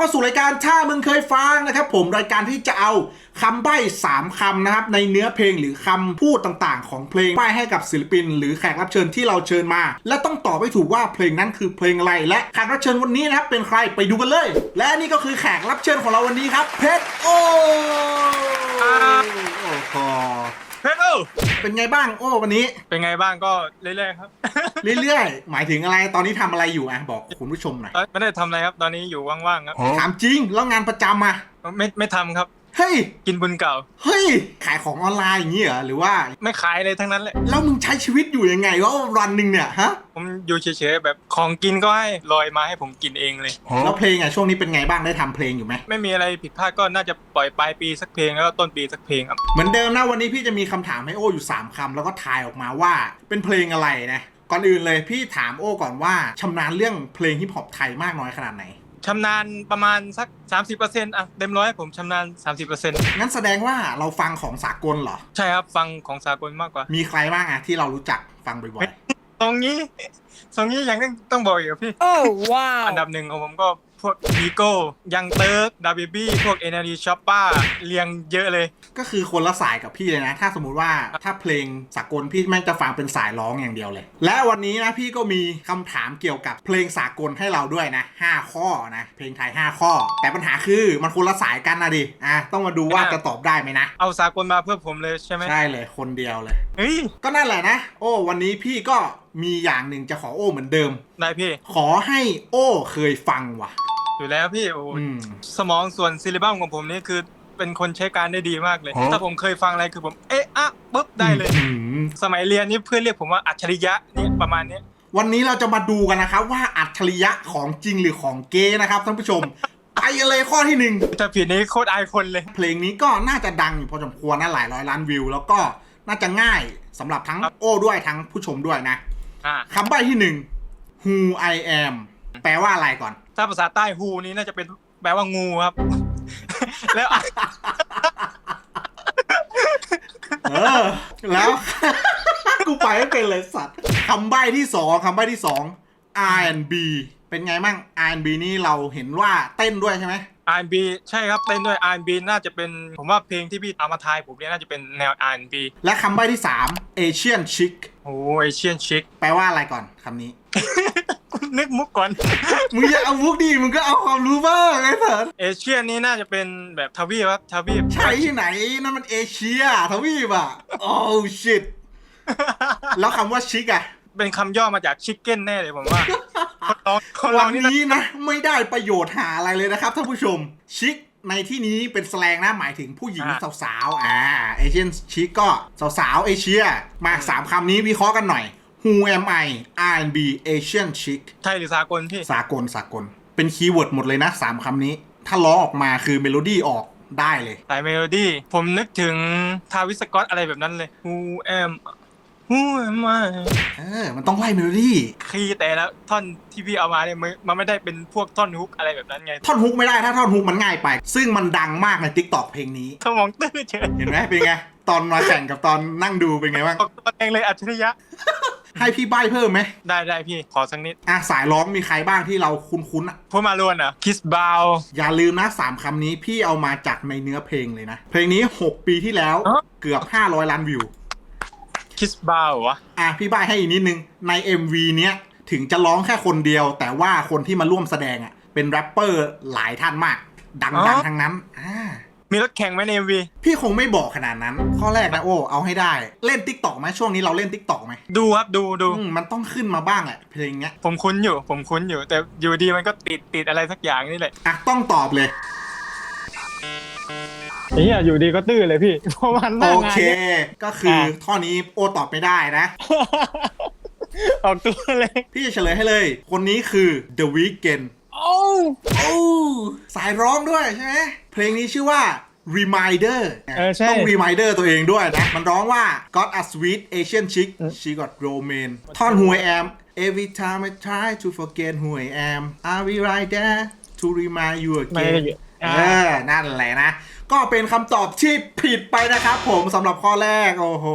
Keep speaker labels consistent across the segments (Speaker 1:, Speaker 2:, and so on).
Speaker 1: เข้าสู่รายการถ้ามึงเคยฟังนะครับ ผมรายการที่จะเอาคำใบ้สามคำนะครับในเนื้อเพลงหรือคำพูดต่างๆ ของเพลงใบ้ให้กับศิลปิน หรือแขกรับเชิญที่เราเชิญมา และต้องตอบให้ถูกว่าเพลงนั้นคือเพลงอะไรและแขกรับเชิญวันนี้นะครับเป็นใครไปดูกันเลย และนี่ก็คือแขกรับเชิญของเราวันนี้ครับ เพชรโอโอ้โห
Speaker 2: เฮ้ยเอ้า
Speaker 1: เป็นไงบ้างโอ้วันนี้
Speaker 2: เป็นไงบ้างก็เรื่อยๆครับ
Speaker 1: เรื่อยๆ หมายถึงอะไรตอนนี้ทำอะไรอยู่อะบอกคุณผู้ชมหน่อย
Speaker 2: เอ้ยไม่ได้ทำอะไรครับ ตอนนี้อยู่ว่างๆครับ
Speaker 1: ถามจริงแล้วงานประจำอะ
Speaker 2: ไม่ไม่ทำครับ
Speaker 1: เฮ้ย
Speaker 2: กินบุญเก่า
Speaker 1: เฮ้ย ขายของออนไลน์อย่างนี้เหรอ หรือว่า
Speaker 2: ไม่ขายเลยทั้งนั้นแหละ
Speaker 1: แล้วมึงใช้ชีวิตอยู่ยังไงวะวันหนึ่งเนี่ยฮะ
Speaker 2: ผมอยู่เฉยๆแบบของกินก็ให้ลอยมาให้ผมกินเองเลย
Speaker 1: แล้วเพลงอะช่วงนี้เป็นไงบ้างได้ทำเพลงอยู่ไหม
Speaker 2: ไม่มีอะไรผิดพลาดก็น่าจะปล่อยปลายปีสักเพลงแล้วก็ต้นปีสักเพลงครับ
Speaker 1: เหมือนเดิมนะวันนี้พี่จะมีคำถามให้โอ้อยู่ 3คำแล้วก็ทายออกมาว่าเป็นเพลงอะไรนะ ก่อนอื่นเลยพี่ถามโอ้ก่อนว่าชำนาญเรื่องเพลงฮิปฮอปไทยมากน้อยขนาดไหน
Speaker 2: ชำนาญประมาณสัก 30%อะเต็มร้อยผมชำนาญ 30%
Speaker 1: งั้นแสดงว่าเราฟังของสากลเหรอ
Speaker 2: ใช่ครับฟังของสากลมากกว่า
Speaker 1: มีใครบ้างอะที่เรารู้จักฟังบ่อย
Speaker 2: ตรงนี้ตรงนี้ยังต้องต้องบอกอีกอะพี่
Speaker 3: Oh wow!
Speaker 2: อันดับหนึ่งของผมก็ พวกวีโก้ยังเติร์กดาบิบี้พวกเอเนอร์ช็อปป้าเรียงเยอะเลย
Speaker 1: ๆก็คือคนละสายกับพี่เลยนะ ถ้าสมมุติว่าถ้าเพลงสากลพี่แม่งจะฟังเป็นสายร้องอย่างเดียวเลย และวันนี้นะพี่ก็มีคำถามเกี่ยวกับเพลงสากลให้เราด้วยนะ5ข้อนะเพลงไทย 5 ข้อ แต่ปัญหาคือมันคนละสายกันนะดิอะต้องมาดูว่าจะตอบได้ไหมนะ
Speaker 2: เอาสากลมาเพื่อผมเลยใช่ไหม
Speaker 1: ใช่เลยคนเดียวเลย
Speaker 2: เฮ้ย
Speaker 1: ก็นั่นแหละนะ โอ้วันนี้พี่ก็มีอย่างหนึ่งจะขอโอ้เหมือนเดิม
Speaker 2: นายพี่
Speaker 1: ขอให้โอ้เคยฟังว่ะ
Speaker 2: อยู่แล้วพี่โอ้
Speaker 1: อืม
Speaker 2: สมองส่วนซิลิบัมของผมนี่คือเป็นคนใช้การได้ดีมากเลยถ้าผมเคยฟังอะไรคือผม เอ๊ะอะปุ๊บได้เลย
Speaker 1: อืม
Speaker 2: สมัยเรียนนี่เพื่อนเรียกผมว่าอัจฉริยะนี่ประมาณเนี้ย
Speaker 1: วันนี้เราจะมาดูกันนะครับ ว่าอัจฉริยะของจริงหรือของเก๊นะครับท่านผู้ชม ไปกันเลยข้อที่หนึ่ง
Speaker 2: ถ้าผิดนี้โคตรอายคนเลย
Speaker 1: เพลงนี้ก็น่าจะดังอยู่พอสมควรนะหลายร้อยล้านวิว แล้วก็น่าจะง่ายสำหรับทั้ง
Speaker 2: ครับ
Speaker 1: โอ้ด้วยทั้งผู้ชมด้วยนะ
Speaker 2: อ่า
Speaker 1: คำใบ้ที่หนึ่ง Who I am แปลว่าอะไรก่อน
Speaker 2: ถ้าภาษาใต้ฮูนี่น่าจะเป็นแปลว่างูครับ แล้ว
Speaker 1: เออแล้ว กูไปไม่เป็นเลยสัตว์คำใบ้ที่สองคำใบ้ที่สอง R&B เป็นไงมั่ง R&B นี่เราเห็นว่าเต้นด้วยใช่ไหม
Speaker 2: R&B ใช่ครับเต้นด้วย R&B น่าจะเป็นผมว่าเพลงที่พี่เอามาทายผมเนี่ยน่าจะเป็นแนว R&B
Speaker 1: และคำใบ้ที่สาม Asian Chic
Speaker 2: โอ้เอเชียนชิค
Speaker 1: แปลว่าอะไรก่อนคำนี้
Speaker 2: นึกมุกก่อน
Speaker 1: มึงอย่าเอามุกดีมึงก็เอาความรู้บ้างไอ้เถิด
Speaker 2: เอเชียนนี่น่าจะเป็นแบบทวีปครับทวีป
Speaker 1: ใช่ที่ไหนนั่นมันเอเชียทวีปอะโอ้ชิตแล้วคำว่าชิกอะ
Speaker 2: เป็นคำย่อมาจากชิคเก้นแน่เลยผมว่าคนร้องคน
Speaker 1: วั
Speaker 2: ร้อนงนี่นะ
Speaker 1: นี้นะ ไม่ได้ประโยชน์หาอะไรเลยนะครับท่านผู้ชมชิกในที่นี้เป็นแสลงนะหมายถึงผู้หญิงสาวๆอ่าเอเชียนชิกก็สาวๆเอเชียมาสามคำนี้วิเคราะห์กันหน่อย Who am I R&B Asian chic
Speaker 2: ไทยหรือสากลพี่
Speaker 1: สากลสากล เป็นคีย์เวิร์ดหมดเลยนะสามคำนี้ ถ้าร้องออกมาคือเมโลดี้ออกได้เลย
Speaker 2: สายเมโลดี้ ผมนึกถึงทาวิสกอตอะไรแบบนั้นเลย Who am Who am I
Speaker 1: เออ มันต้องไล่เมโลดี้
Speaker 2: คีย์แต่ละท่อนที่พี่เอามาเนี่ยมันมันไม่ได้เป็นพวกท่อนฮุกอะไรแบบนั้นไง
Speaker 1: ท่อนฮุกไม่ได้ถ้าท่อนฮุกมันง่ายไป ซึ่งมันดังมากใน t ิ k t o k เพลงนี้
Speaker 2: สมองตื้อเฉย
Speaker 1: เห็นไหมเป็นไง ตอนมาแข่งกับตอนนั่งดูเป็นไงบ้าง
Speaker 2: ออกตัวเองเลยอัจฉริยะ
Speaker 1: ให้พี่ใบ้เพิ่มไหม
Speaker 2: ได้ได้พี่ขอสักนิด
Speaker 1: อะสายร้องมีใครบ้างที่เราคุ้นๆอะ
Speaker 2: พูดมาลวนอะคิสบาว
Speaker 1: อย่าลืมนะสามคำนี้พี่เอามาจากในเนื้อเพลงเลยนะ เพลงนี้ 6 ปีที่แล้ว
Speaker 2: อ๋อ
Speaker 1: เกือบ 500 ล้านวิว
Speaker 2: คิสบาววะ
Speaker 1: อะพี่ใบ้ให้อีกนิดนึงใน MV เนี้ยถึงจะร้องแค่คนเดียว แต่ว่าคนที่มาร่วมแสดงอะเป็นแรปเปอร์หลายท่านมาก ดังๆทั้งนั้นอ่า
Speaker 2: มีรถแข่งไหมในเอ็มวี
Speaker 1: พี่คงไม่บอกขนาดนั้น ข้อแรกนะโอ้เอาให้ได้เล่นติ๊กตอกไหมช่วงนี้เราเล่นติ๊กตอกไหม
Speaker 2: ดูครับดูดู
Speaker 1: อืมมันต้องขึ้นมาบ้างแหละเพลงเนี้ย
Speaker 2: ผมคุ้นอยู่ ผมคุ้นอยู่ แต่อยู่ดีมันก็ติดติดอะไรสักอย่างนี่แหละ
Speaker 1: อะต้องตอบเลย
Speaker 2: เฮียอยู่ดีก็ตื้อเลยพี่เพราะมันห
Speaker 1: โอ
Speaker 2: น้างาน
Speaker 1: เค
Speaker 2: เนี่ย
Speaker 1: ก็คือ
Speaker 2: อะ
Speaker 1: ข้อนี้โอตอบไม่ได้นะ
Speaker 2: ออกตัวเลย
Speaker 1: พี่จะเฉลยให้เลย คนนี้คือ The Weeknd
Speaker 2: โอ้
Speaker 1: โอ้สายร้องด้วยใช่ไหมเพลงนี้ชื่อว่า Reminder
Speaker 2: เออใช่
Speaker 1: ต้อง Reminder ตัวเองด้วยนะ มันร้องว่า Got a sweet Asian chick she got romaine ท่อน Who I am Every time I try to forget who I am I'll be right there to remind you
Speaker 2: ไม่
Speaker 1: again
Speaker 2: ได้อยู่
Speaker 1: เออนั่นแหละนะ ก็เป็นคำตอบที่ผิดไปนะครับผมสำหรับข้อแรก โอ้โห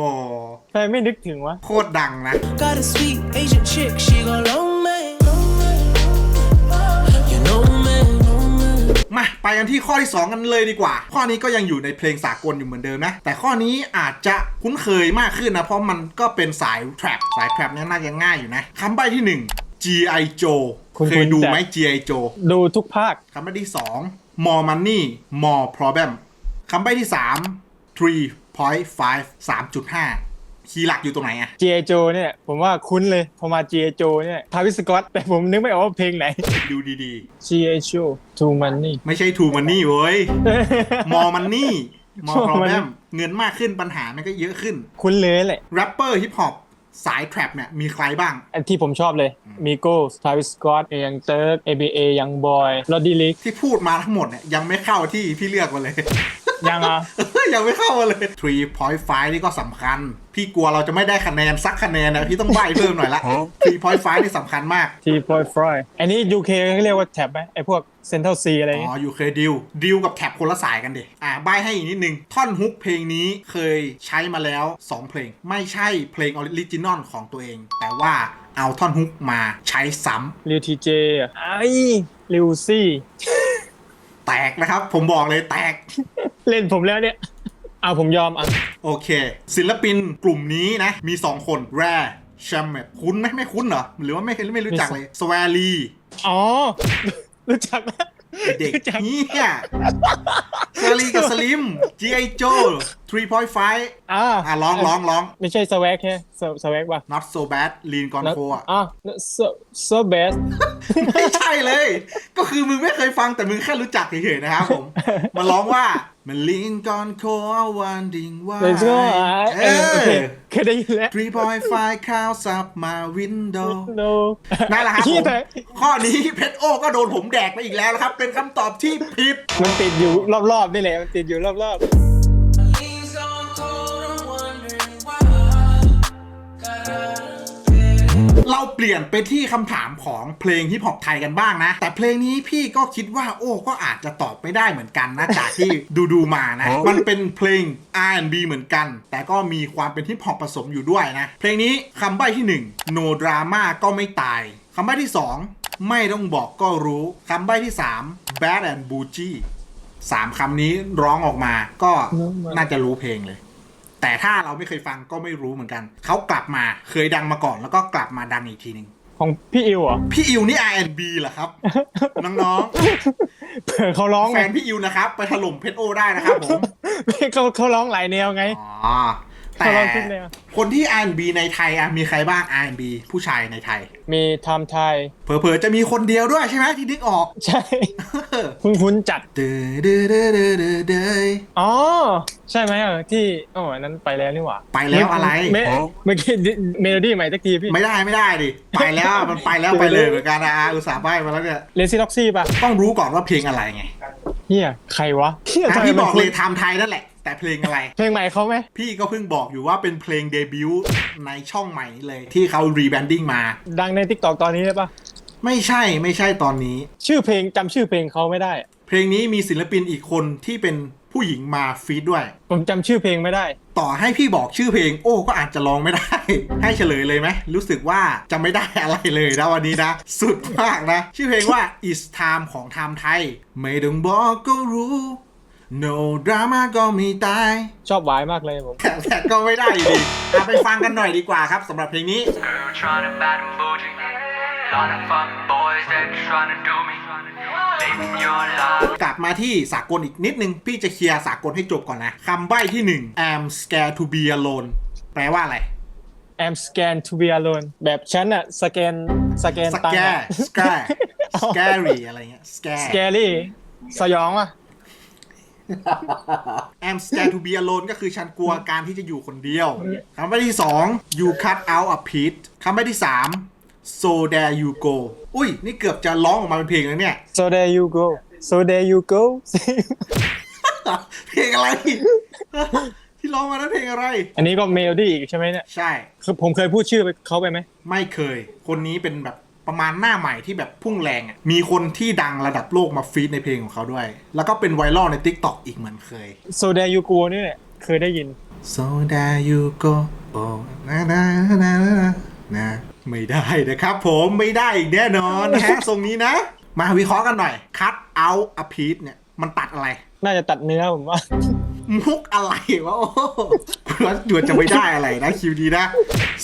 Speaker 2: ใช่ไม่นึกถึงวะ
Speaker 1: โคตรดังนะ
Speaker 3: Got a sweet Asian chick, she gon' long
Speaker 1: มาไปกันที่ข้อที่ 2 กันเลยดีกว่า ข้อนี้ก็ยังอยู่ในเพลงสากลอยู่เหมือนเดิมนะ แต่ข้อนี้อาจจะคุ้นเคยมากขึ้นนะ เพราะมันก็เป็นสาย trap สาย trap เนี่ยน่าจะง่ายอยู่นะคำใบ้ที่ 1 G.I. Joe
Speaker 2: คุณ
Speaker 1: เคยดูไหม
Speaker 2: คุณ
Speaker 1: G.I. Joe
Speaker 2: ดูทุกภาค
Speaker 1: คำใบ้ที่ 2 more money more problem คำใบ้ที่ 3 3.5 3.5 คีย์หลักอยู่ตรงไหนอะ
Speaker 2: G.I. Joe เนี่ยผมว่าคุ้นเลยพอมา G.I. Joe เนี่ยทาวิสกอตแต่ผมนึกไม่ออกว่าเพลงไหน
Speaker 1: ดูดี
Speaker 2: G.I. Joe Too Money
Speaker 1: ๆ ไม่ใช่ True Money เว้ย more money more
Speaker 2: More
Speaker 1: problem
Speaker 2: money
Speaker 1: เงินมากขึ้นปัญหามันก็เยอะขึ้น
Speaker 2: คุ้นเลยแหละ
Speaker 1: แรปเปอร์ฮิปฮอปสาย trap เนี่ยมีใครบ้าง
Speaker 2: อันที่ผมชอบเลยมีโก้ทาวิสกอตเอยังเติร์ก ABA ยังบอยลอดดี้ลิก
Speaker 1: ที่พูดมาทั้งหมดเนี่ยยังไม่เข้าที่พี่เลือกมาเลย
Speaker 2: ยังอะ
Speaker 1: ยังไม่เข้ามาเลย three point five นี่ก็สำคัญ พี่กลัวเราจะไม่ได้คะแนนสักคะแนนนะพี่ต้องใบเพิ่มหน่อยละ three point five นี่สำคัญมาก
Speaker 2: ทีพอยฟรอยอันนี้ UK เขาเรียกว่าแท็บไหมไอพวกเซน t ัลซีอะไร
Speaker 1: อ๋
Speaker 2: เงี้
Speaker 1: อยอยู่เคยดิวดิวกับแท็บคนละสายกันเด็อ่าใบให้อีกนิดนึง ท่อนฮุกเพลงนี้เคยใช้มาแล้ว 2 เพลง ไม่ใช่เพลงออริจินอลของตัวเอง แต่ว่าเอาท่อนฮุกมาใช้ซ้
Speaker 2: ริวทีเจไอริวซี่ำ
Speaker 1: แตกนะครับ ผมบอกเลยแตก
Speaker 2: เล่นผมแล้วเนี่ยเอาผมยอมอะ
Speaker 1: โอเค ศิลปินกลุ่มนี้นะ มี 2 คนแรแชมเมคุ้นไหมไม่คุ้นเหรอ หรือว่าไม่ไม่รู้จักเลยสว a ลี
Speaker 2: อ๋อ รู้จักนะ
Speaker 1: เด็ก
Speaker 2: รู้จัก
Speaker 1: เฮียสว a ลีกับสลิม G.I. Joe 3.5
Speaker 2: อ่า
Speaker 1: อะร้องร้องร้อง
Speaker 2: ไม่ใช่สวักแค่สวักป่ะ
Speaker 1: not so bad lean gone co อะ
Speaker 2: อะ so so best
Speaker 1: ไม่ใช่เลย ก็คือมึงไม่เคยฟังแต่มึงแค่รู้จักเฉยๆนะครับผม มันร้องว่า มันลีนก่อนโควันดิ่งว่า
Speaker 2: Let's go อะ
Speaker 1: เอ
Speaker 2: เออโอเค
Speaker 1: อ
Speaker 2: เคยได้ยินแล้ว
Speaker 1: three point five ข้าวซับมาวินโดว์
Speaker 2: no
Speaker 1: นั่นแหละครับผ
Speaker 2: ที่
Speaker 1: ม
Speaker 2: ไหน
Speaker 1: ข้อนี้เพชรโอ้ก็โดนผมแดกไปอีกแล้วนะครับ เป็นคำตอบที่ผิด
Speaker 2: มันติดอยู่รอบๆนี่แหละ มันติดอยู่รอบ
Speaker 4: Leans
Speaker 1: เราเปลี่ยนไปที่คำถามของเพลงฮิปฮอปไทยกันบ้างนะ แต่เพลงนี้พี่ก็คิดว่าโอ้ก็อาจจะตอบไม่ได้เหมือนกันนะจากที่ดูดูๆมานะ มันเป็นเพลง R&B เหมือนกัน แต่ก็มีความเป็นฮิปฮอปผสมอยู่ด้วยนะ เพลงนี้คำใบ้ที่ 1 no drama ก็ไม่ตายคำใบ้ที่ 2 ไม่ต้องบอกก็รู้คำใบ้ที่ 3 bad and bougie สามคำนี้ร้องออกมาก็น่าจะรู้เพลงเลย แต่ถ้าเราไม่เคยฟังก็ไม่รู้เหมือนกัน เขากลับมาเคยดังมาก่อนแล้วก็กลับมาดังอีกทีหนึ่ง
Speaker 2: ๆของพี่อิวเหรอ
Speaker 1: พี่อิวนี่ R&B เหรอครับ น้อง
Speaker 2: เผื่อเขาร้อง
Speaker 1: ๆแฟ
Speaker 2: ไง
Speaker 1: นพี่อิวนะครับ ไปถล่มเพชรโอได้นะครับผม
Speaker 2: เขาเขาร้องหลายแนวไง
Speaker 1: อ๋อ แต่
Speaker 2: เขาร้องทุกแนว
Speaker 1: คนที่ R&B ในไทยอะมีใครบ้าง R&B ผู้ชายในไทย
Speaker 2: มีไทม์ไทย
Speaker 1: เผลอๆจะมีคนเดียวด้วยใช่ไหมที่นึกออก
Speaker 2: ใช่ คุ้นๆจัด
Speaker 1: เดอเดอเดอเดอเดอเดอ
Speaker 2: อ๋อ ใช่ไหมเออที่อ๋ออันนั้นไปแล้วนี่หว่า
Speaker 1: ไปแล้วอะไร
Speaker 2: เมเมื่อกี้เมโลดี้ใหม่สักทีพี่
Speaker 1: ไม่ได้ไม่ได้ดิไปแล้วมันไปแล้วไปเลยเหมือนกันนะอาอุตส่าห์ใบมาแล้วเนี่ย
Speaker 2: เลซี่ล็อกซี่ป่ะ
Speaker 1: ต้องรู้ก่อนว่าเพลงอะไรไง
Speaker 2: เฮียใครวะเฮีย
Speaker 1: อะ
Speaker 2: ทำไม
Speaker 1: พี่
Speaker 2: มั
Speaker 1: บ
Speaker 2: น
Speaker 1: อก
Speaker 2: คุ้
Speaker 1: เล
Speaker 2: น
Speaker 1: ยไทม์ไทยนั่นแหละ แต่เพลงอะไร
Speaker 2: เพลงใหม่เขาไหม
Speaker 1: พี่ก็เพิ่งบอกอยู่ว่าเป็นเพลงเดบิวต์ในช่องใหม่เลยที่เขารีแบรนดิ้งมา
Speaker 2: ดังในทิกตอกตอนนี้ได้ป่ะ
Speaker 1: ไม่ใช่ไม่ใช่ตอนนี้
Speaker 2: ชื่อเพลงจำชื่อเพลงเขาไม่ได้
Speaker 1: เพลงนี้มีศิลปินอีกคนที่เป็นผู้หญิงมาฟีดด้วย
Speaker 2: ผมจำชื่อเพลงไม่ได้
Speaker 1: ต่อให้พี่บอกชื่อเพลง โอ้ก็อาจจะร้องไม่ได้ ให้เฉลยเลยไหมรู้สึกว่าจะไม่ได้อะไรเลยนะวันนี้นะ สุดมากนะ ชื่อเพลงว่า is time ของ time ไทย ไม่ต้องบอกก็รู้ no drama ก็ไม่ตาย
Speaker 2: ชอบหวายมากเลยผม
Speaker 1: แต่แต่ก็ไม่ได้อยู่ดีอะไปฟังกันหน่อยดีกว่าครับสำหรับเพลงนี้
Speaker 3: Girl tryna bad and bougie. Lot of fuck boys that tryna do me. Living your life.
Speaker 1: กลับมาที่สากลอีกนิดนึง พี่จะเคลียร์สากลให้จบก่อนนะคำใบ้ที่1 I'm scared to be alone แปลว่าอะไร
Speaker 2: I'm scan to be alone แบบฉันอะสแกนสแกน
Speaker 1: ส
Speaker 2: ตัง
Speaker 1: แก
Speaker 2: ค์อะ
Speaker 1: สแก scary อะไรเงี้ย scare
Speaker 2: scary สยองว่ะ
Speaker 1: I'm scared to be alone ก็คือฉันกลัวการที่จะอยู่คนเดียวคำใบ้ที่ 2 you cut out a piece คำใบ้ที่ 3 so there you go อุ้ย นี่เกือบจะร้องออกมาเป็นเพลงแล้วเนี่ย
Speaker 2: so there you go so there you go
Speaker 1: เพลงอะไร ที่ร้องมานั้นเพลงอะไร
Speaker 2: อันนี้ก็เมโลดี้อีกใช่ไหมเนี่ย
Speaker 1: ใช่
Speaker 2: คือผมเคยพูดชื่อไปเขาไปไหม
Speaker 1: ไม่เคย คนนี้เป็นแบบ ประมาณหน้าใหม่ที่แบบพุ่งแรงอะมีคนที่ดังระดับโลกมาฟีดในเพลงของเขาด้วย แล้วก็เป็นไวรัลใน Tik t o อกอีกเหมือนเคย
Speaker 2: so there you go นี่แหละเคยได้ยิน
Speaker 1: so there you go โอ้นะนะนะนะนะไม่ได้นะครับผมไม่ได้อีกแน่นอนนะฮะทรงนี้นะ มาวิเคราะห์กันหน่อยคัด out a piece เนี่ยมันตัดอะไร
Speaker 2: น่าจะตัดเนื้อผมว่า
Speaker 1: มุกอะไรวะโอ้โหคุณว่าหยวนจะไม่ได้อะไรนะคิวดีนะ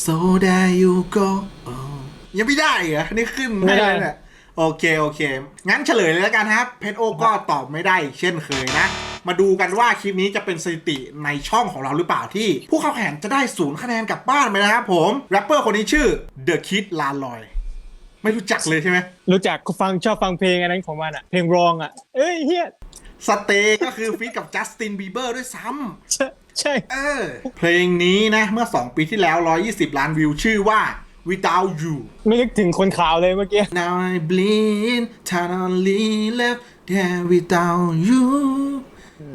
Speaker 1: so there you go อ๋อ ยังไม่ได้เหรอนี่ขึ้น
Speaker 2: ไม่ได้
Speaker 1: ให้เลยเนี่ยโอเคโอเค งั้นเฉลยเลยแล้วกันครับ เพชรโอก็ตอบไม่ได้อีกเช่นเคยนะ มาดูกันว่าคลิปนี้จะเป็นสถิติในช่องของเราหรือเปล่าที่ ผู้เข้าแข่งจะได้ศูนย์คะแนนกลับบ้านไปนะครับผมแรปเปอร์คนนี้ชื่อ The Kid Laroi ไม่รู้จักเลยใช่ไหม
Speaker 2: รู้จักฟังชอบฟังเพลงอันนั้นของมันอะเพลงรองอะเอ้ยเฮีย
Speaker 1: สเตย์ก็คือฟีดกับจัสตินบีเบอร์ด้วยซ้ำ
Speaker 2: ใช่ใช่
Speaker 1: เออ เพลงนี้นะ เมื่อ 2 ปีที่แล้ว 120 ล้านวิวชื่อว่า Without You
Speaker 2: ไม่นึกถึงคนขาวเลยเมื่อกี้
Speaker 1: Now I bleed t a n only left there without you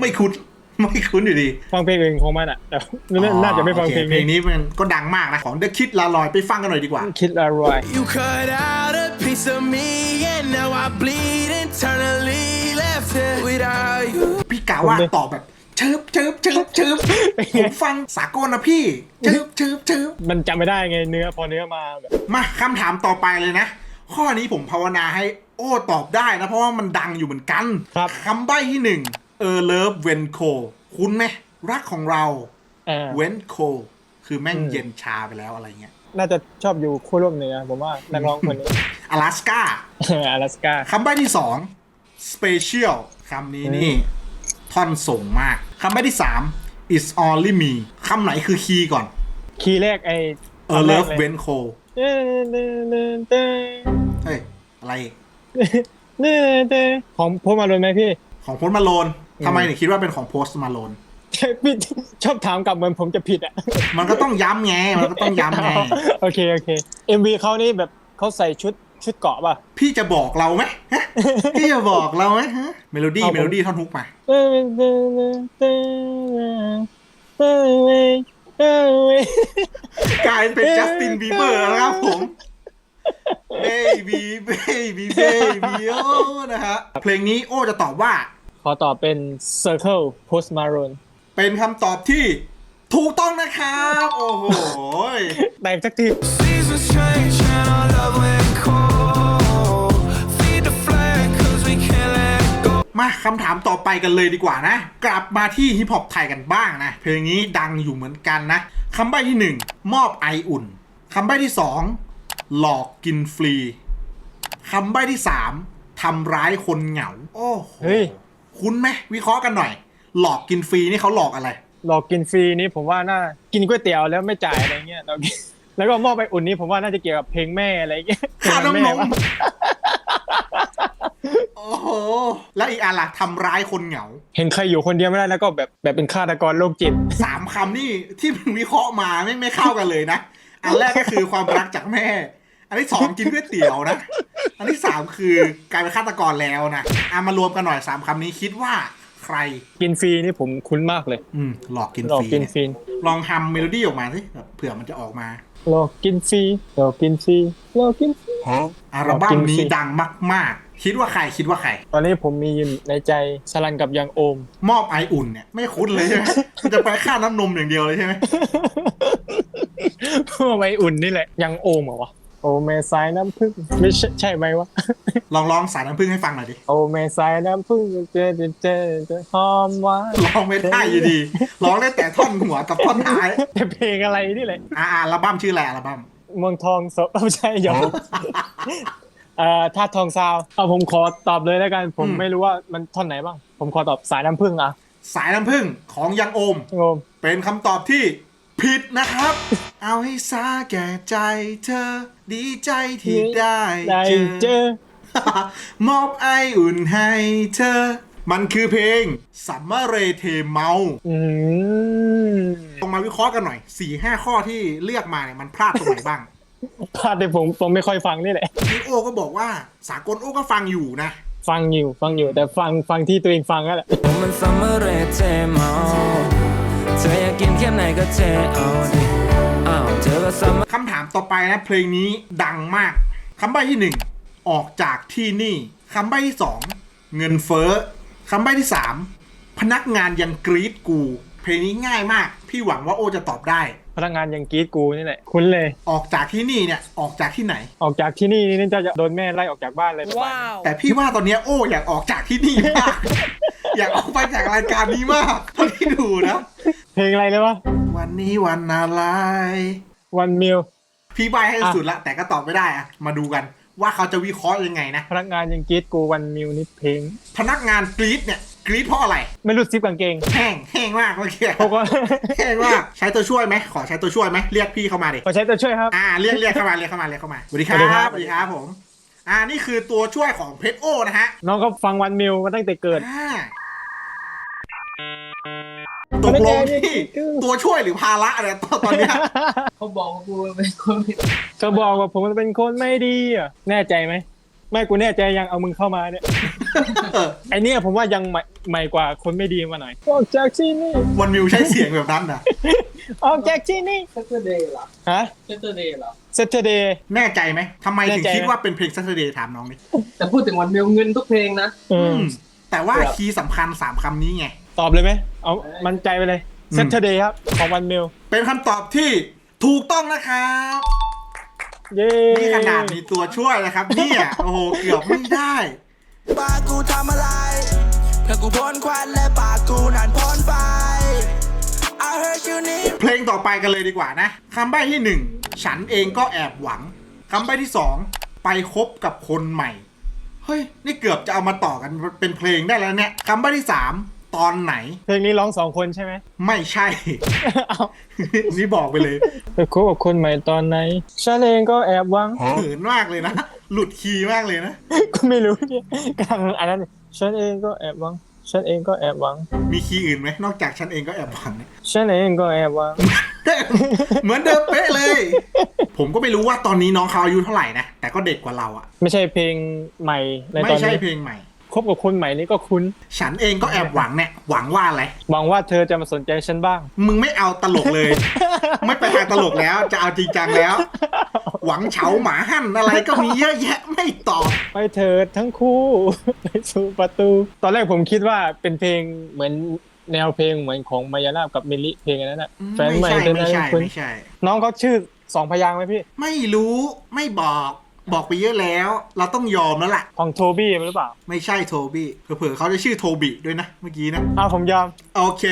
Speaker 1: ไม่คุ้นไม่คุ้นอยู่ดี
Speaker 2: ฟังเพลงอื่นของมันอะแต่น่าน่าจะไม่ฟัง
Speaker 1: โอค
Speaker 2: เพลง
Speaker 1: เพลง
Speaker 2: นี้
Speaker 1: นี้มันก็ดังมากนะ ของ The Kid Laroi ไปฟังกันหน่อยดีกว่า
Speaker 2: คิดอร่อย
Speaker 5: You cut out a piece of me, and now I bleed internally. Left here without you.
Speaker 1: พี่กาว่าตอบแบบเชึบชึบชึบชึบผมฟังสากลนะพี่ชึบชึบชึบ
Speaker 2: มันจำไม่ได้ไงเนื้อพอเนื้อมาแบบ
Speaker 1: มาคำถามต่อไปเลยนะ ข้อนี้ผมภาวนาให้โอ้ตอบได้นะ เพราะว่ามันดังอยู่เหมือนกัน
Speaker 2: ครับ
Speaker 1: คำใบ้ที่หนึ่งเออเลิฟเวนโคคุ้นไหมรักของเรา
Speaker 2: เว
Speaker 1: นโคคือแม่งเย็นชาไปแล้วอะไรเงี้ย
Speaker 2: น่าจะชอบอยู่คู่ร่วมเหนือผมว่านักร้องคนนี้
Speaker 1: อลาสก้า
Speaker 2: อลาสก้า
Speaker 1: คำใบ้ที่สองสเปเชียลคำนี้นี่ ท่อนส่งมากคำใบ้ที่สาม is only me คำไหนคือคีย์ก่อน
Speaker 2: คีย์แรกไอ้
Speaker 1: เออเลิฟเวนโค
Speaker 2: เต้เต้เต้เต้
Speaker 1: เฮ้ย อะไรอีก
Speaker 2: เต้เต้ของพมาเลยไหมพี่
Speaker 1: ของโพสต์มาโลนทำไมถึงคิดว่าเป็นของโพสต์มาโลน
Speaker 2: พี่ชอบถามกลับเหมือนผมจะผิดอะ
Speaker 1: มันก็ต้องย้ำไง มันก็ต้องย้ำไง
Speaker 2: โอเค โอเค MV เขานี่แบบเขาใส่ชุด ชุดเกราะป่ะ
Speaker 1: พี่จะบอกเราไหมฮะพี่จะบอกเราไหมฮะเมโลดี้
Speaker 2: เอาผม
Speaker 1: เมโลดี้ท่อนฮุกมา
Speaker 2: เต้เต้เต้เต้เว้ยเต้เว้ย
Speaker 1: กลายเป็นจัสตินบีเบอร์แล้วครับผม baby baby baby โอ้นะฮะเพลงนี้โอ้จะตอบว่า
Speaker 2: ขอตอบเป็น Circle Post Malone
Speaker 1: เป็นคำตอบที่ถูกต้องนะครับ โอ้โห
Speaker 2: ได้สักที
Speaker 5: Seasons change, and our love went
Speaker 1: มาคำถามต่อไปกันเลยดีกว่านะ กลับมาที่ฮิปฮอปไทยกันบ้างนะ เพลงนี้ดังอยู่เหมือนกันนะคำใบ้ที่หนึ่งมอบไออุ่นคำใบ้ที่สองหลอกกินฟรีคำใบ้ที่สามทำร้ายคนเหงา โอ้โห
Speaker 2: เฮ้ย
Speaker 1: คุ้นไหมวิเคราะห์กันหน่อย หลอกกินฟรีนี่เขาหลอกอะไร
Speaker 2: หลอกกินฟรีนี่ผมว่าน่ากินก๋วยเตี๋ยวแล้วไม่จ่ายอะไรเงี้ยเรากินแล้วก็มอบไปอุ่นนี้ผมว่าน่าจะเกี่ยวกับเพลงแม่อะไรเงี้ย
Speaker 1: ค่าน้ำน
Speaker 2: เพลง
Speaker 1: ม
Speaker 2: แปะ
Speaker 1: โอ้โห แล้วอีกอันล่ะทำร้ายคนเหงา
Speaker 2: เห็นใครอยู่คนเดียวไม่ได้แล้วก็แบบแบบเป็นฆาตกรโรคจิต
Speaker 1: สามคำนี่ที่มึงวิเคราะห์มาไม่ไม่เข้ากันเลยนะ อันแรกก็คือความรักจากแม่ อันที่สองกินก๋วยเตี๋ยวนะ อันที่สามคือกลายเป็นฆาตกรแล้วนะอะมารวมกันหน่อยสามคำนี้คิดว่าใคร
Speaker 2: กินฟรีนี่ผมคุ้นมากเลย
Speaker 1: อืมหลอกกิน
Speaker 2: หลอ
Speaker 1: ฟ
Speaker 2: ก
Speaker 1: รี
Speaker 2: กิน
Speaker 1: เนี่ย
Speaker 2: ฟรี
Speaker 1: ลองทำเมโลดี้ออกมาสิแบบเผื่อมันจะออกมา
Speaker 2: หลอกกินฟรีหลอกกินฟรีหลอกกินฟรี
Speaker 1: อัลบั้
Speaker 2: หลอกกิ
Speaker 1: ม
Speaker 2: นฟรี
Speaker 1: นี้ดังมากๆ คิดว่าใครคิดว่าใคร
Speaker 2: ตอนนี้ผมมีอยู่ในใจสลันกับยังโอม
Speaker 1: มอบไออุ่นเนี่ยไม่คุ้นเลยใช่ไหมมันจะไปค่าน้ำนมอย่างเดียวเลยใช่ไหม
Speaker 2: เพื่อไว้อุ่นนี่แหละ ยังโอมเหรอวะโอเมสายน้ำผึ้งไม่ใช่ใช่ไหมวะ
Speaker 1: ลองร้องสายน้ำผึ้งให้ฟังหน่อยดิ
Speaker 2: โอเมสายน้ำผึ้งเจอเจอเจอเจอหอมหวาน
Speaker 1: ร้องไม่ได้อยู่ดีร้องได้แต่ท่อนหัวกับท่อนท้าย
Speaker 2: แต่เพลงอะไรนี่แหละ
Speaker 1: อ่าอัลบั้มชื่ออะไรอัลบั้ม
Speaker 2: เมืองทองสดไม่ใช่หยอก เอ่อท่าตุทองซาวเอาผมขอตอบเลยแล้วกัน ผม
Speaker 1: อืม
Speaker 2: ไม่รู้ว่ามันท่อนไหนบ้าง ผมขอตอบสายน้ำผึ้งอะ
Speaker 1: สายน้ำผึ้งของยังโอม
Speaker 2: งง
Speaker 1: เป็นคำตอบที่ผิดนะครับ เอาให้ซาแก่ใจเธอ ดีใจที่ได้
Speaker 2: ได้
Speaker 1: เจ
Speaker 2: เจ
Speaker 1: อ
Speaker 2: อ
Speaker 1: มอบไออุ่นให้เธอ มันคือเพลงสัมมาเรเทเมา
Speaker 2: อืม
Speaker 1: ลองมาวิเคราะห์กันหน่อย4ี่ห้าข้อที่เลือกมาเนี่ยมันพลาดตรงไหนบ้าง
Speaker 2: พลาดที่ผมผมไม่ค่อยฟังนี่แหละ
Speaker 1: พี่โอก็บอกว่าสากลโอก็ฟังอยู่นะ
Speaker 2: ฟังอยู่ฟังอยู่แต่ฟังฟังที่ตัวเองฟังนั่นแหละ
Speaker 5: มันซัมเมอร์เรเทเมาเธออยากกินแค่ไหนก็เทเอาดิอ้าวเธอก็ซัมเมอร์
Speaker 1: คำถามต่อไปนะเพลงนี้ดังมากคำใบ้ที่หนึ่งออกจากที่นี่คำใบ้ที่สองเงินเฟ้อคำใบ้ที่สามพนักงานยังกรีดกู เพลงนี้ง่ายมาก พี่หวังว่าโอจะตอบได้
Speaker 2: พนักงานยังกรีดกูนี่แหละคุ้นเลย
Speaker 1: ออกจากที่นี่เนี่ยออกจากที่ไหน
Speaker 2: ออกจากที่นี่นี่จะโดนแม่ไล่ออกจากบ้านเลยประมาณนี้
Speaker 1: แต่พี่ว่าตอนเนี้ยโอ้อยากออกจากที่นี่มาก อยากออกไปจากรายการนี้มากเท่าที่ดูนะ
Speaker 2: เพลงอะไรเลยวะ
Speaker 1: วันนี้วันอะไร
Speaker 2: วันมิล
Speaker 1: พี่ใบให้สุดละแต่ก็ตอบไม่ได้อะมาดูกันว่าเขาจะวิเคราะห์ยังไงนะ
Speaker 2: พนักงานยังกรีดกูวันมิลนี่เพลง
Speaker 1: พนักงานกรี๊ดเนี่ย กรี๊ดเพราะอะไร
Speaker 2: ไม่รู้ซิปกางเกง
Speaker 1: แห้งแห้งมากเมื่อกี้
Speaker 2: เพราะว่า
Speaker 1: แห้งมากใช้ตัวช่วยไหมขอใช้ตัวช่วยไหมเรียกพี่เข้ามาดิ
Speaker 2: ขอใช้ตัวช่วยครับ
Speaker 1: อ่าเรียกเรียกเข้ามาเรียกเข้ามาเรียกเข้ามาสวัสดีครั
Speaker 2: สวัสดีครับบ
Speaker 1: สวัสดีครับผม อ่านี่คือตัวช่วยของเพชรโอนะฮะ
Speaker 2: น้องก็ฟังวันมิลมาตั้งแต่เกิด
Speaker 1: อ่าตกลงที่ตัวช่วยหรือภาระเนี่ยตอนตอนเนี้ย
Speaker 4: เขาบอกว่ากูเป็นคนไม่
Speaker 2: ก็บอกว่าผมเป็นคนไม่ดีอะแน่ใจไหม ไม่กูแน่ใจยังเอามึงเข้ามาเนี่ย
Speaker 1: เออ
Speaker 2: ไอเนี่ยผมว่ายังใหม่ใหม่กว่าคนไม่ดีมาหน่อยออกจากที่นี่
Speaker 1: วันมิวใช้เสียงแบบนั้นนะ
Speaker 2: ออกจากที่นี่
Speaker 4: เซตเดย์เหรอ
Speaker 2: ฮะ
Speaker 4: เซตเดย์เหรอ
Speaker 2: Saturday
Speaker 1: แน่ใจไหมทำไมถึง
Speaker 2: แน่ใจ
Speaker 1: คิดว่าเป็นเพลง Saturday ถามน้องดิ
Speaker 4: แต่พูดถึงวันมิวเงินทุกเพลงนะ
Speaker 2: อื
Speaker 1: อื
Speaker 2: ม
Speaker 1: มแต่ว่า
Speaker 4: ครับ
Speaker 1: คีย์สำคัญสามคำนี้ไง
Speaker 2: ตอบเลยไหมเอามั่นใจไปเลย
Speaker 1: อืม
Speaker 2: Saturday ครับของวันมิล
Speaker 1: เป็นคำตอบที่ถูกต้องนะครับ
Speaker 2: เย้
Speaker 1: นี่ขนาดมีตัวช่วยนะครับเนี่ยโอ้โหเกือบไม่ได้
Speaker 6: ปากกูทำอะไรเพื่อกูพ้นควันและปากกูนั้นพ้นไฟ I heard you need
Speaker 1: เพลงต่อไปกันเลยดีกว่านะคำใบ้ที่หนึ่งฉันเองก็แอบหวังคำใบ้ที่สองไปคบกับคนใหม่ เฮ้ย นี่เกือบจะเอามาต่อกันเป็นเพลงได้แล้วเนี่ยคำใบ้ที่สาม ตอนไหน
Speaker 2: เพลงนี้ร้องสองคนใช่ไหม
Speaker 1: ไม่ใช่
Speaker 2: เอา
Speaker 1: นี่บอกไปเลย
Speaker 2: ไปคบกับคนใหม่ตอนไหนฉันเองก็แอบหวัง
Speaker 1: เขินมากเลยนะ หลุดคีย์มากเลยนะ
Speaker 2: ก็ไม่รู้เนี่ยกำลังอันนั้นฉันเองก็แอบหวัง ฉันเองก็แอบหวัง
Speaker 1: มีคีย์อื่นไหมนอกจากฉันเองก็แอบหวังเนี่ย
Speaker 2: ฉันเองก็แอบหวัง
Speaker 1: เหมือนเดิมเป๊ะเลย ผมก็ไม่รู้ว่าตอนนี้น้องเขาอายุเท่าไหร่นะ แต่ก็เด็กกว่าเราอะ
Speaker 2: ไม่ใช่เพลงใหม่ในต
Speaker 1: ไม่
Speaker 2: อน
Speaker 1: ใช่
Speaker 2: นี้
Speaker 1: เพลงใหม่
Speaker 2: ค บกับคนใหม่นี่ก็คุ้น
Speaker 1: ฉันเองก็แอบหวังเนี่ยหวังว่าอะไร
Speaker 2: หวังว่าเธอจะมาสนใจฉันบ้าง
Speaker 1: มึงไม่เอาตลกเลย ไม่ไปทางตลกแล้วจะเอาจริงจังแล้ว หวังเฉาหมาหั่นอะไรก็มีเยอะแยะไม่ตอบ
Speaker 2: ไปเถิดทั้งคู่ไปสู่ประตู ตอนแรกผมคิดว่าเป็นเพลงเหมือนแนวเพลงเหมือนของมายาลาบกับมิลลิเพลงอันนั้นน่ะแฟนใหม่
Speaker 1: ไม่
Speaker 2: เธอ
Speaker 1: ใช่
Speaker 2: นั้
Speaker 1: ไม่
Speaker 2: น
Speaker 1: ใช่
Speaker 2: คุณ
Speaker 1: ไม่ใช่
Speaker 2: น้องเขาชื่อสองพยางค์ไหมพี่
Speaker 1: ไม่รู้ไม่บอก บอกไปเยอะแล้ว เราต้องยอมแล้วล่ะ
Speaker 2: ของโทบี้หรือเปล่า
Speaker 1: ไม่ใช่โทบี้เผื่อๆเขาจะชื่อโทบิด้วยนะเมื่อกี้นะ
Speaker 2: อ้าวผมยอม
Speaker 1: โอเค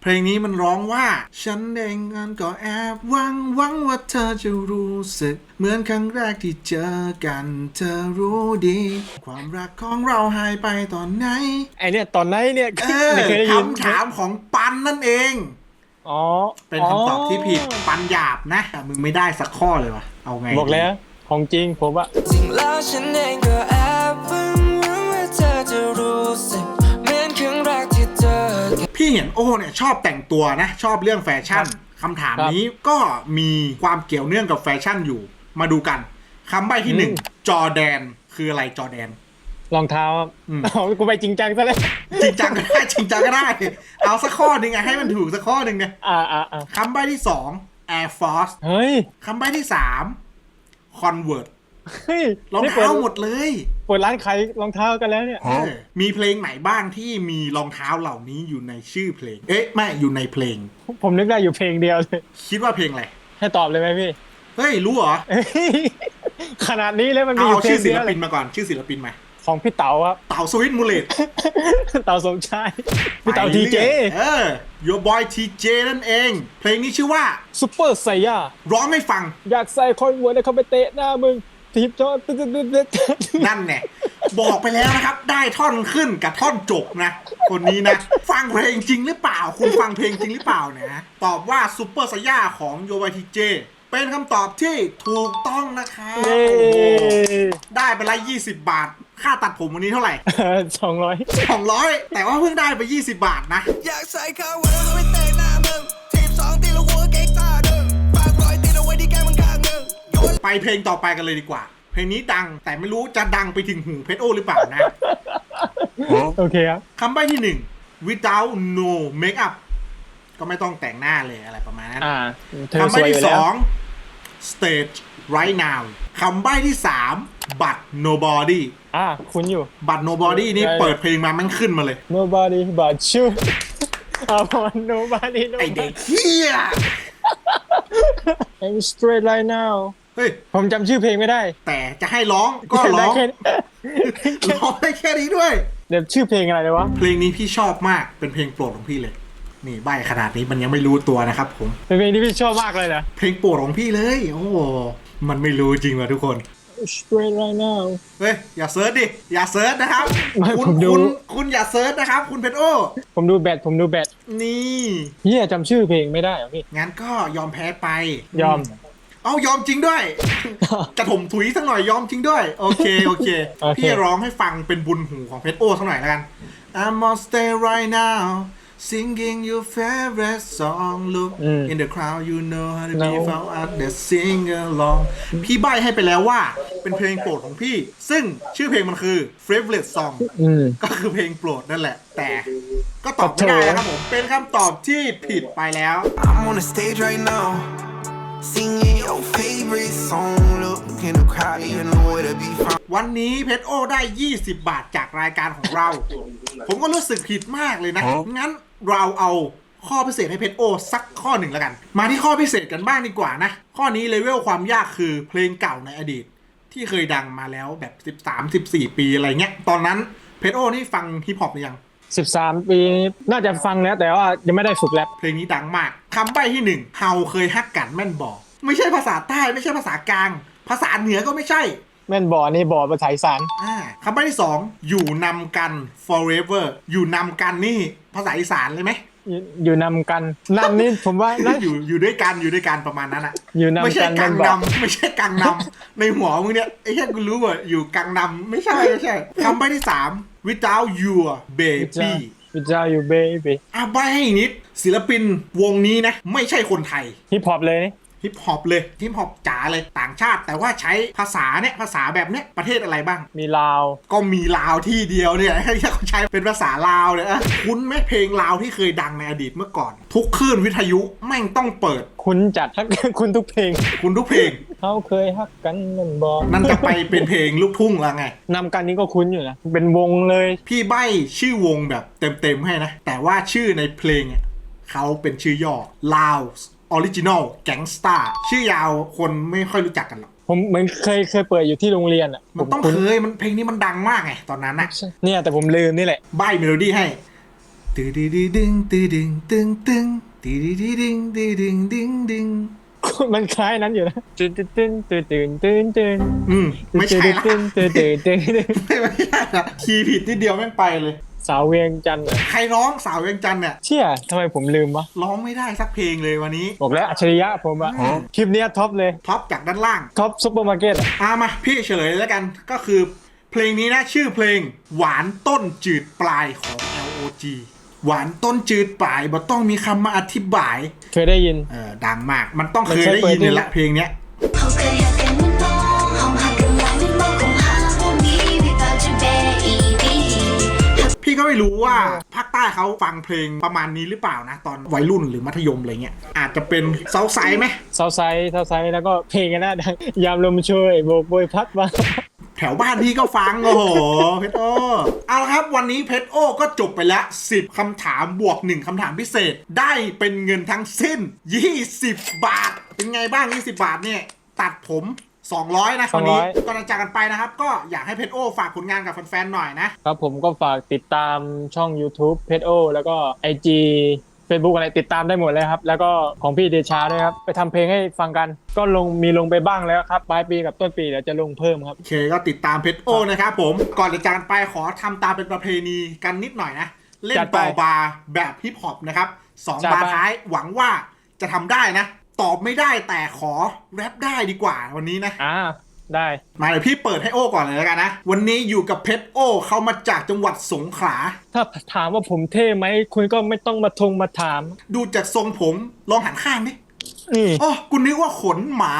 Speaker 1: เพลงนี้มันร้องว่า ฉันเองกันก็แอบหวังหวังว่าเธอจะรู้สึก เหมือนครั้งแรกที่เจอกัน เธอรู้ดี ความรักของเราหายไปตอนไหน
Speaker 2: ไอเนี่ยตอนไหนเนี่ย
Speaker 1: เออ
Speaker 2: ไม่เคยได้ยิน
Speaker 1: คำถามของปันนั่นเอง
Speaker 2: อ๋อ
Speaker 1: เป็นคำตอบที่ผิดปันหยาบนะแต่มึงไม่ได้สักข้อเลยวะเอาไง
Speaker 2: บอกแล้ว ของจริงผมว่า
Speaker 6: จริงแล้วฉันเองก็แอบหวังหวังว่าเธอจะรู้สึกเหมือนครั้งแรกที่เจอกัน
Speaker 1: พี่เห็นโอ้เนี่ยชอบแต่งตัวนะ ชอบเรื่องแฟชั่นคำถามนี้ก็มีความเกี่ยวเนื่องกับแฟชั่นอยู่ มาดูกันคำใบ้ที่หนึ่ง
Speaker 2: อืม
Speaker 1: จอแดนคืออะไรจอแดน
Speaker 2: รองเท้าครับ
Speaker 1: อืม
Speaker 2: เอากูไปจริงจังซะแล้ว
Speaker 1: จริงจังก็ได้จริงจังก็ได้ เอาสักข้อหนึ่งไงให้มันถูกสักข้อหนึ่งเนี่ย
Speaker 2: อ่าอ่าอ่า
Speaker 1: คำใบ้ที่สอง Air Force
Speaker 2: เฮ้ย
Speaker 1: คำใบ้ที่สาม Convert
Speaker 2: เฮ้ย
Speaker 1: รอง
Speaker 2: นี่เปิด
Speaker 1: เท้าหมดเลย
Speaker 2: เปิดร้านขายรองเท้ากันแล้วเนี่ย
Speaker 1: เออมีเพลงไหนบ้างที่มีรองเท้าเหล่านี้อยู่ในชื่อเพลง เอ๊ะไม่อยู่ในเพลง
Speaker 2: ผมนึกได้อยู่เพลงเดียวเลย
Speaker 1: คิดว่าเพลงอะไร
Speaker 2: ให้ตอบเลยไหมพี่
Speaker 1: เฮ้ย รู้เหรอ
Speaker 2: เฮ้ยขนาดนี้แล้วมันมี
Speaker 1: เอา
Speaker 2: อยู่เพล
Speaker 1: ชื่
Speaker 2: ง
Speaker 1: อศิ
Speaker 2: เดีย
Speaker 1: ล
Speaker 2: วเล
Speaker 1: ปิ
Speaker 2: ย
Speaker 1: นมาก่อน ชื่อศิลปินมา
Speaker 2: ของพี่เต๋าครับ
Speaker 1: เต่าสวิตมูเลต
Speaker 2: เต๋าสมชายพี่เต๋าทีเจ
Speaker 1: เออ Your Boy TJ นั่นเอง เพลงนี้ชื่อว่า
Speaker 2: ซุปเปอร์ไซย่า
Speaker 1: ร้องให้ฟัง
Speaker 2: อยากใส่คอนเวิร์ตแล้วเขาไปเตะหน้ามึงทีบจอตึ๊ดตึ๊ดตึ๊ดตึ๊ดตึ๊ด
Speaker 1: นั่นแน่บอกไปแล้วนะครับ ได้ท่อนขึ้นกับท่อนจบนะ คนนี้นะ ฟังเพลงจริงหรือเปล่า คุณฟังเพลงจริงหรือเปล่าเนี่ยนะตอบว่าซูเปอร์สยาของโยบายทีเจเป็นคำตอบที่ถูกต้องนะครับ
Speaker 2: เย้
Speaker 1: โอ้โหได้ไปละ20 บาท ค่าตัดผมวันนี้เท่าไหร่
Speaker 2: สองร้อย
Speaker 1: 200 แต่ว่าเพิ่งได้ไป 20 บาทนะ
Speaker 6: อยากใส่ข้าววันแล้วก็ไปเตะหน้ามึงทีมสองตีแล้วหัวเก๊กตาดึงฝากรอยตีเอาไว้ที่แก้มมึงข้างหนึ่งโยน
Speaker 1: ไปเพลงต่อไปกันเลยดีกว่า เพลงนี้ดังแต่ไม่รู้จะดังไปถึงหูเพชรโอหรือเปล่านะ
Speaker 2: โอเคครับ
Speaker 1: คำใบ้ที่หนึ่ง without no makeup ก็ไม่ต้องแต่งหน้าเลยอะไรประมาณนั้น
Speaker 2: อ่า เธอ
Speaker 1: คำ
Speaker 2: ส
Speaker 1: ใบ้
Speaker 2: วยอ
Speaker 1: ที่
Speaker 2: ยู่
Speaker 1: ส
Speaker 2: แล้ว
Speaker 1: อง stage right now คำใบ้ที่สาม but nobody
Speaker 2: อ่าคุณอยู่
Speaker 1: but nobody นี่
Speaker 2: ได้
Speaker 1: เปิดเพลงมามันขึ้นมาเลย
Speaker 2: nobody but you เอาพอ nobody
Speaker 1: ไอเด็กเฮีย
Speaker 2: I'm straight right now
Speaker 1: เฮ้ย
Speaker 2: ผมจำชื่อเพลงไม่ได้
Speaker 1: แต่จะให้ร้องก็ร้อง
Speaker 2: ได้แค่
Speaker 1: ร้องได้แค่นี้ด้วย
Speaker 2: เดี๋ยวชื่อเพลงอะไรเลยวะ
Speaker 1: เพลงนี้พี่ชอบมากเป็นเพลงโปรดของพี่เลย นี่ใบขนาดนี้มันยังไม่รู้ตัวนะครับผม
Speaker 2: เป็นเพลงที่พี่ชอบมากเลยนะ
Speaker 1: เพลงโปรดของพี่เลย โอ้โหมันไม่รู้จริงว่ะทุกคน
Speaker 2: straight right now
Speaker 1: เฮ้ย อย่าเซิร์ชดิ อย่าเซิร์ชนะครับ
Speaker 2: ไม่
Speaker 1: คุณ
Speaker 2: ผมดู
Speaker 1: คุณคุณอย่าเซิร์ชนะครับ คุณเพชรโอ
Speaker 2: ผมดูแบตผมดูแบต
Speaker 1: นี่
Speaker 2: เฮียจำชื่อเพลงไม่ได้เหรอพี่
Speaker 1: งั้นก็ยอมแพ้ไป
Speaker 2: ยอม
Speaker 1: เอายอมจริงด้วย จะถมถุยสักหน่อยยอมจริงด้วย โอเค โอเค
Speaker 2: โอเค
Speaker 1: พี่ร้องให้ฟังเป็นบุญหูของเพชรโอสักหน่อยแล้วกัน I'm on stay right now singing your favorite song look
Speaker 2: อืม
Speaker 1: in the crowd you know how to be
Speaker 2: No.
Speaker 1: found out the sing along พี่ใบให้ไปแล้วว่า เป็นเพลงโปรดของพี่ ซึ่งชื่อเพลงมันคือ favorite song
Speaker 2: อืม
Speaker 1: ก็คือเพลงโปรดนั่นแหละ แต่ก็ตอบไม่ได้นะครับผม เป็นคำตอบที่ผิดไปแล้ว
Speaker 6: I'm on the stage right now, singing your favorite song. Look in the crowd, you know where to be found.
Speaker 1: วันนี้เพชรโอได้ 20 บาทจากรายการของเรา ผมก็รู้สึกผิดมากเลยนะ งั้น เราเอาข้อพิเศษให้เพชรโอสักข้อหนึ่งแล้วกัน มาที่ข้อพิเศษกันบ้างดีกว่านะ ข้อนี้เลเวลความยากคือเพลงเก่าในอดีต ที่เคยดังมาแล้วแบบ 13 14 ปีอะไรเงี้ย ตอนนั้นเพชรโอนี่ฟังฮิปฮอปหรือยัง
Speaker 2: 13 ปีน่าจะฟังแล้วแต่ว่ายังไม่ได้ฝึกแรป
Speaker 1: เพลงนี้ดังมากคำใบ้ที่หนึ่งเฮาเคยฮักกันแม่นบอก ไม่ใช่ภาษาใต้ไม่ใช่ภาษากลาง ภาษาเหนือก็ไม่ใช่
Speaker 2: แม่นบ่อนี่บ่อภาษาอีสาน
Speaker 1: อ่าคำใบ้ที่สองอยู่นำกัน forever อยู่นำกันนี่ ภาษาอีสานเลยไหม
Speaker 2: อยู่อยู่นำกันนำนี่ผมว่าน่า
Speaker 1: อยู่อยู่ด้วยกันอยู่ด้วยกันประมาณนั้นอะ
Speaker 2: อยู่นำกัน
Speaker 1: ไม่ใช่กัง
Speaker 2: แม่นบอก
Speaker 1: นำไม่ใช่กังนำในหัวมึงเนี่ยไอ้แค่กูรู้ว่าอยู่กังนำไม่ใช่ไม่ใช่คำใบ้ที่สาม without your
Speaker 2: วิจา
Speaker 1: baby
Speaker 2: วิจาอยู่เบบี
Speaker 1: อะใบ้ให้อีกนิดศิลปินวงนี้นะ ไม่ใช่คนไทย
Speaker 2: ฮิปฮอปเลยนี่
Speaker 1: ฮิปฮอปเลยฮิปฮอปจ๋าเลยต่างชาติ แต่ว่าใช้ภาษาเนี่ยภาษาแบบเนี้ยประเทศอะไรบ้าง
Speaker 2: มีลาว
Speaker 1: ก็มีลาวที่เดียวเนี่ยให้เขาใช้เป็นภาษาลาวเนี่ยอะคุ้นไหมเพลงลาวที่เคยดังในอดีตเมื่อก่อน ทุกคลื่นวิทยุแม่งต้องเปิด
Speaker 2: คุณจัดทั้งคุณทุกเพลง
Speaker 1: คุณทุกเพลง
Speaker 2: เขาเคยฮักกันแม่นบ่อ
Speaker 1: นั่นจะไปเป็นเพลงลูกทุ่งแล้วไง
Speaker 2: นำกันนี่ก็คุ้นอยู่นะเป็นวงเลย
Speaker 1: พี่ใบ้ชื่อวงแบบเต็มๆให้นะแต่ว่าชื่อในเพลงเนี่ยเขาเป็นชื่อย่อลาว ออริจินอลแก๊งสตาร์ชื่อยาวคนไม่ค่อยรู้จักกันหรอก
Speaker 2: ผมเหมือนเคยเคยเปิดอยู่ที่โรงเรียนอะ
Speaker 1: มันต้อง
Speaker 2: ผม
Speaker 1: เค
Speaker 2: คุ้น
Speaker 1: ยมันเพลงนี้มันดังมากไงตอนนั้นนะ
Speaker 2: เนี่ยแต่ผมลืมนี่แหละ
Speaker 1: ใบเมโลดี้ให้ตึดึดึดึงตึดึงตึงตึงตึดึดึดึงตึดึงดึงดึง
Speaker 2: มันคล้ายนั้นอยู่นะตื่นตื่นตื่นตื่นตื่นตื่น
Speaker 1: อืมไม่ใช่ละ
Speaker 2: ตื่นตื่นตื่นตื่นตื่น
Speaker 1: ไม่ไม่ใช่ละคีย์ผิดนิดเดียวแม่งไปเลย
Speaker 2: สาวเวียงจันทร์อะ
Speaker 1: ใครร้องสาวเวียงจันทร์เนี่ย
Speaker 2: เชี่ยทำไมผมลืมวะ
Speaker 1: ร้องไม่ได้สักเพลงเลยวันนี้
Speaker 2: บอกแล้วอัจฉริยะผมอะคลิปเนี้ยท็อปเลย
Speaker 1: ท็อปจากด้านล่าง
Speaker 2: ท็อปซุปเปอร์มาร์เก็ตอะ
Speaker 1: อามาพี่เฉลยแล้วกันก็คือ เพลงนี้นะชื่อเพลงหวานต้นจืดปลายของ LOG หวานต้นจืดปลายบ่ต้องมีคำมาอธิบาย
Speaker 2: เคยได้ยิน
Speaker 1: เออดังมาก มันต้อง
Speaker 2: มัน
Speaker 1: เคย
Speaker 2: ใช้
Speaker 1: ได้ยิน
Speaker 2: เปิด
Speaker 1: เลยละเพลงเนี้ย
Speaker 7: เขาเคยหักกันมันบ้องห้องหักกันหลายมันบ้องคงหาว่ามี without you baby
Speaker 1: พี่ก็ไม่รู้ว่าภาคใต้เขาฟังเพลงประมาณนี้หรือเปล่านะ ตอนวัยรุ่นหรือมัธยมอะไรเงี้ยอาจจะเป็นเซาไซไหม
Speaker 2: เซาไซด์เซาไซด์แล้วก็เพลงกันนะดังยามลมช่วยโบกโบยพัดมา
Speaker 1: แถวบ้านพี่ก็ฟังโอ้โหเพชรโอเอาละครับวันนี้เพชรโอก็จบไปแล้ว 10คำถามบวก 1คำถามพิเศษ ได้เป็นเงินทั้งสิ้น 20 บาท เป็นไงบ้าง 20 บาทเนี่ย ตัดผม 200 นะวันนี้
Speaker 2: 200
Speaker 1: ก่อนจะจากกันไปนะครับ ก็อยากให้เพชรโอฝากผลงานกับแฟนๆหน่อยนะ
Speaker 2: ครับผมก็ฝากติดตามช่อง YouTube เพจโอแล้วก็ IG Facebook อะไรติดตามได้หมดเลยครับ แล้วก็ของพี่เดชาด้วยครับ ไปทำเพลงให้ฟังกัน ก็ลงมีลงไปบ้างแล้วครับ ปลายปีกับต้นปีเดี๋ยวจะลงเพิ่มครับ
Speaker 1: โอเคก็ติดตามเพชรโอนะครับผม ก่อนจะจากกันไปขอทำตามเป็นประเพณีกันนิดหน่อยนะ เล่น
Speaker 2: จัดไป
Speaker 1: ต่อบาร์แบบฮิปฮอปนะครับสอง
Speaker 2: จัดไป
Speaker 1: บาร์ท้ายหวังว่าจะทำได้นะ ตอบไม่ได้แต่ขอแรปได้ดีกว่าวันนี้นะ
Speaker 2: อ่า ได้
Speaker 1: มาเดี๋ยวพี่เปิดให้โอ้ก่อนเลยแล้วกันนะ วันนี้อยู่กับเพชรโอ้เขามาจากจังหวัดสงขลา
Speaker 2: ถ้าถามว่าผมเท่ไหมคุณก็ไม่ต้องมาทงมาถาม
Speaker 1: ดูจากทรงผมลองหันข้างดิ
Speaker 2: นี่
Speaker 1: อ๋อกูนึกว่าขนหมา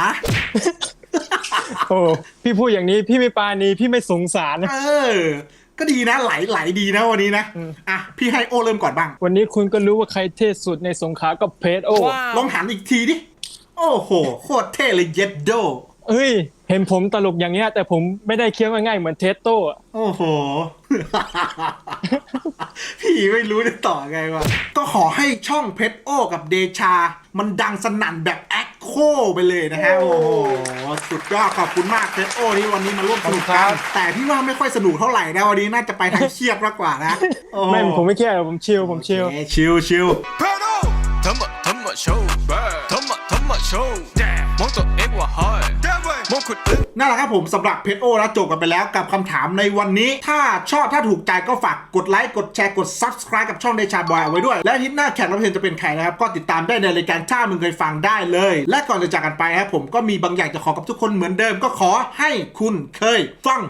Speaker 2: โอ้พี่พูดอย่างนี้พี่ไม่ปราณีพี่ไม่สงสาร
Speaker 1: เออ ก็ดีนะไหลไหลดีนะวันนี้นะ
Speaker 2: อืม
Speaker 1: อะ พี่ให้โอ้เริ่มก่อนบ้าง
Speaker 2: วันนี้คุณก็รู้ว่าใครเท่สุดในสงขลากับเพจโอ
Speaker 1: ลองหันอีกทีดิ โอ้โห โคตรเท่เลยเย็ดโด
Speaker 2: เฮ้ย เห็นผมตลกอย่างเงี้ย แต่ผมไม่ได้เคี้ยวง่ายๆเหมือนเทสโต้อะ
Speaker 1: โอ้โห พี่ไม่รู้จะต่อไงวะ ก็ขอให้ช่องเพชรโอกับเดชา มันดังสนั่นแบบแอคโคไปเลยนะฮะ โอ้โห สุดยอดขอบคุณมากเพชรโอที่วันนี้มาร่วมสนุกกัน แต่พี่ว่าไม่ค่อยสนุกเท่าไหร่นะวันนี้น่าจะไปทางเครียดมากกว่านะโอ้โห
Speaker 2: ไม่ผมไม่เครียดผมชิลผมชิล
Speaker 1: โอเคชิลชิล
Speaker 3: ทำมาทำมาโชว์ทำมาทำมาโชว์ม คุณนั่
Speaker 1: นแหละครับผมสำหรับเพชรโอนะจบกันไปแล้วกับคำถามในวันนี้ ถ้าชอบถ้าถูกใจก็ฝากกดไลค์กดแชร์กด subscribe กับช่องเดชาบอยเอาไว้ด้วย และทิศหน้าแขกรับเชิญจะเป็นใครนะครับ ก็ติดตามได้ในรายการถ้ามึงเคยฟังได้เลย และก่อนจะจากกันไปครับผมก็มีบางอย่างจะขอกับทุกคนเหมือนเดิม ก็ขอให้คุณเคยฟัง